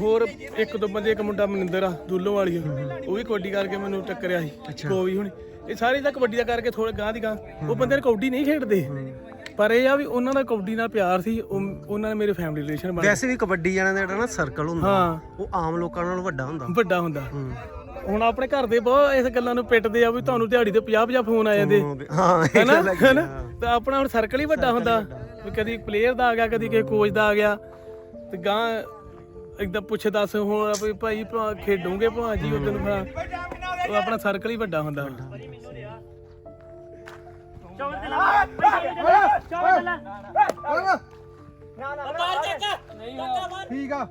ਹੋਰ ਇੱਕ ਦੋ ਬੰਦੇ ਇੱਕ ਮੁੰਡਾ ਮਨਿੰਦਰ ਆ ਦੁੱਲੋ ਵਾਲੀ ਉਹ ਵੀ ਕਬੱਡੀ ਕਰਕੇ ਮੈਨੂੰ ਟੱਕਰਿਆ ਸੀ ਕੋਵੀ ਹੁਣ। ਇਹ ਸਾਰੇ ਤਾਂ ਕਬੱਡੀ ਦਾ ਕਰਕੇ ਥੋੜੇ ਗਾਂ ਦੀ ਗਾਂ ਉਹ ਬੰਦੇ ਨੇ ਕਬੱਡੀ ਨਹੀਂ ਖੇਡਦੇ। ਪਰ ਇਹ ਆ ਵੀ ਉਹਨਾਂ ਦਾ ਕਬੱਡੀ ਨਾਲ ਪਿਆਰ ਸੀ ਉਹ- ਉਹਨਾਂ ਨੇ ਮੇਰੇ ਫੈਮਿਲੀ ਰਿਲੇਸ਼ਨ ਬਣ ਵੈਸੇ ਵੀ ਕਬੱਡੀ ਜਾਣਾ ਦਾ ਜਿਹੜਾ ਨਾ ਸਰਕਲ ਹੁੰਦਾ ਹਾਂ। ਉਹ ਆਮ ਲੋਕਾਂ ਨਾਲੋਂ ਵੱਡਾ ਹੁੰਦਾ। ਵੱਡਾ ਹੁੰਦਾ। ਹੁਣ ਆਪਣੇ ਘਰ ਦੇ ਬਹੁਤ ਇਸ ਗੱਲਾਂ ਨੂੰ ਪਿੱਟਦੇ ਆ ਵੀ ਤੁਹਾਨੂੰ ਦਿਹਾੜੀ ਤੇ 50 50 ਫੋਨ ਆ ਜਾਂਦੇ। ਹਾਂ ਹੈਨਾ? ਤਾਂ ਆਪਣਾ ਹੁਣ ਸਰਕਲ ਹੀ ਵੱਡਾ ਹੁੰਦਾ। ਵੀ ਕਦੀ ਪਲੇਅਰ ਦਾ ਆ ਗਿਆ ਕਦੀ ਕਿਸੇ ਕੋਚ ਦਾ ਆ ਗਿਆ। ਤੇ ਗਾਂ ਇਦਾਂ ਪੁੱਛ ਦੱਸ ਹੁਣ ਵੀ ਭਾਈ ਭਾ ਖੇਡੋਗੇ ਭਾ ਜੀ ਉਦੋਂ ਨੂੰ ਫਿਰ ਉਹ ਆਪਣਾ ਸਰਕਲ ਹੀ ਵੱਡਾ ਹੁੰਦਾ। ਠੀਕ ਆ।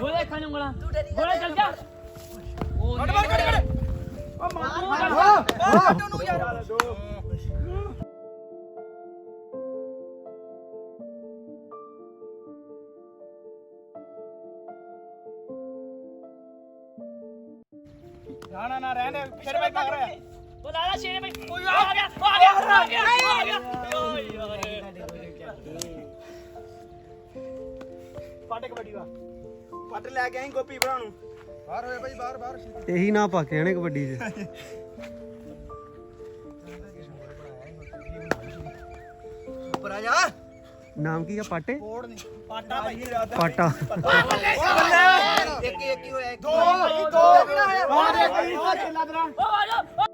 ਗੋਲੇ ਖਾਣ ਉਂਗਲਾਂ ਗੋਲੇ ਚੱਲ ਜਾ। ਨਾ ਨਾ ਨਾ ਰਹਿਣੇ ਫਿਰ ਮੈਂ ਕਰ ਰਿਹਾ? ਪਾਟੇ ਕਬੱਡੀ ਵਾ ਪੱਟ ਲੈ ਕੇ ਆਈ ਗੋਪੀ ਭਰਾ ਨੂੰ। ਬਾਹਰ ਹੋਏ ਭਾਈ ਬਾਹਰ ਬਾਹਰ। ਇਹੀ ਨਾ ਪਾ ਕੇ ਆਣੇ ਕਬੱਡੀ 'ਚ। ਉੱਪਰ ਆ ਜਾ। ਨਾਮ ਕੀ ਆ ਪਾਟੇ? ਕੋੜ ਨਹੀਂ। ਪਾਟਾ ਭਾਈ। ਪਾਟਾ। ਇੱਕ ਇੱਕ ਹੀ ਹੋਇਆ। ਦੋ ਦੋ। ਹੋਇਆ ਓ ਆ ਜਾ।